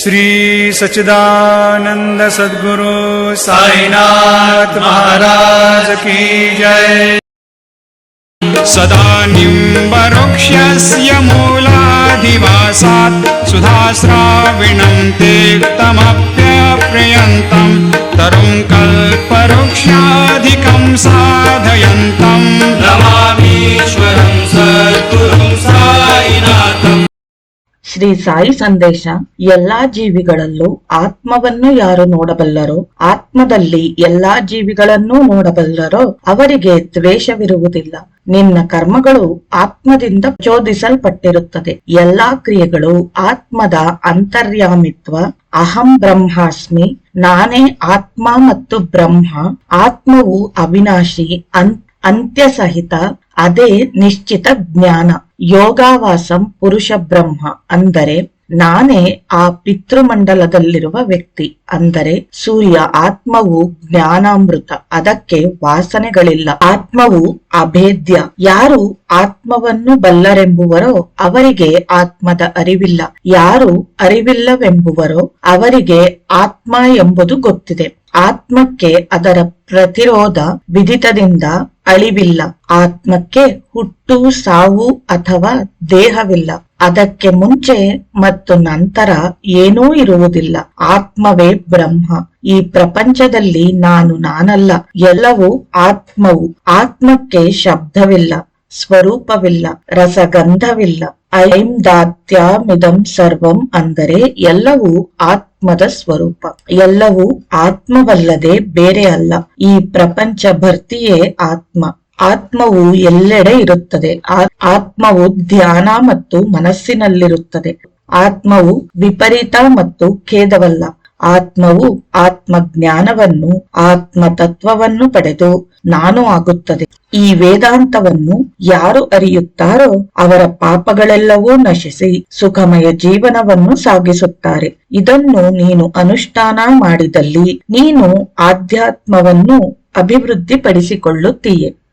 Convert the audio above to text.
श्री सचिदानन्द सद्गुरु महाराज की जय। सदा निक्षस्य मूलाधिवासात् सुधाविणं ते तरुम् कल्पवृक्षाधिकम् सा ಶ್ರೀ ಸಾಯಿ ಸಂದೇಶ, ಎಲ್ಲಾ ಜೀವಿಗಳಲ್ಲೂ ಆತ್ಮವನ್ನು ಯಾರು ನೋಡಬಲ್ಲರೋ, ಆತ್ಮದಲ್ಲಿ ಎಲ್ಲಾ ಜೀವಿಗಳನ್ನೂ ನೋಡಬಲ್ಲರೋ, ಅವರಿಗೆ ದ್ವೇಷವಿರುವುದಿಲ್ಲ. ನಿನ್ನ ಕರ್ಮಗಳು ಆತ್ಮದಿಂದ ಚೋದಿಸಲ್ಪಟ್ಟಿರುತ್ತದೆ. ಎಲ್ಲಾ ಕ್ರಿಯೆಗಳು ಆತ್ಮದ ಅಂತರ್ಯಾಮಿತ್ವ, ಅಹಂ ಬ್ರಹ್ಮಾಸ್ಮಿ, ನಾನೇ ಆತ್ಮ ಮತ್ತು ಬ್ರಹ್ಮ, ಆತ್ಮವು ಅವಿನಾಶಿ ಅಂತ್ಯ ಅಂತ್ಯಸಹಿತ ಅದೇ ನಿಶ್ಚಿತ ಜ್ಞಾನ. ಯೋಗಾವಾಸಂ ಪುರುಷ ಬ್ರಹ್ಮ ಅಂದರೆ ನಾನೇ ಆ ಪಿತೃಮಂಡಲದಲ್ಲಿರುವ ವ್ಯಕ್ತಿ ಅಂದರೆ ಸೂರ್ಯ ಆತ್ಮವು ಜ್ಞಾನಾಮೃತ. ಅದಕ್ಕೆ ವಾಸನೆಗಳಿಲ್ಲ. ಆತ್ಮವು ಅಭೇದ್ಯ. ಯಾರು ಆತ್ಮವನ್ನು ಬಲ್ಲರೆಂಬುವರೋ ಅವರಿಗೆ ಆತ್ಮದ ಅರಿವಿಲ್ಲ. ಯಾರು ಅರಿವಿಲ್ಲವೆಂಬುವರೋ ಅವರಿಗೆ ಆತ್ಮ ಎಂಬುದು ಗೊತ್ತಿದೆ. ಆತ್ಮಕ್ಕೆ ಅದರ ಪ್ರತಿರೋಧ ವಿದಿತದಿಂದ ಅಳಿವಿಲ್ಲ. ಆತ್ಮಕ್ಕೆ ಹುಟ್ಟು, ಸಾವು ಅಥವಾ ದೇಹವಿಲ್ಲ. ಅದಕ್ಕೆ ಮುಂಚೆ ಮತ್ತು ನಂತರ ಏನೂ ಇರುವುದಿಲ್ಲ. ಆತ್ಮವೇ ಬ್ರಹ್ಮ. ಈ ಪ್ರಪಂಚದಲ್ಲಿ ನಾನು ನಾನಲ್ಲ. ಎಲ್ಲವೂ ಆತ್ಮವು. ಆತ್ಮಕ್ಕೆ ಶಬ್ದವಿಲ್ಲ, ಸ್ವರೂಪವಿಲ್ಲ, ರಸಗಂಧವಿಲ್ಲ. ಐಂ ದಾತ್ಯಮಿದಂ ಸರ್ವಂ ಅಂದರೆ ಎಲ್ಲವೂ ಆತ್ಮದ ಸ್ವರೂಪ. ಎಲ್ಲವೂ ಆತ್ಮವಲ್ಲದೆ ಬೇರೆ ಅಲ್ಲ. ಈ ಪ್ರಪಂಚ ಭರ್ತಿಯೇ ಆತ್ಮ. ಆತ್ಮವು ಎಲ್ಲೆಡೆ ಇರುತ್ತದೆ. ಆತ್ಮವು ಧ್ಯಾನ ಮತ್ತು ಮನಸ್ಸಿನಲ್ಲಿರುತ್ತದೆ. ಆತ್ಮವು ವಿಪರೀತ ಮತ್ತು ಖೇದವಲ್ಲ. ಆತ್ಮವು ಆತ್ಮಜ್ಞಾನವನ್ನು ಆತ್ಮ ತತ್ವವನ್ನು ಪಡೆದು ನಾನು ಆಗುತ್ತದೆ. ಈ ವೇದಾಂತವನ್ನು ಯಾರು ಅರಿಯುತ್ತಾರೋ ಅವರ ಪಾಪಗಳೆಲ್ಲವೂ ನಶಿಸಿ ಸುಖಮಯ ಜೀವನವನ್ನು ಸಾಗಿಸುತ್ತಾರೆ. ಇದನ್ನು ನೀನು ಅನುಷ್ಠಾನ ಮಾಡಿದಲ್ಲಿ ನೀನು ಆಧ್ಯಾತ್ಮವನ್ನು ಅಭಿವೃದ್ಧಿಪಡಿಸಿಕೊಳ್ಳುತ್ತೀಯೆ.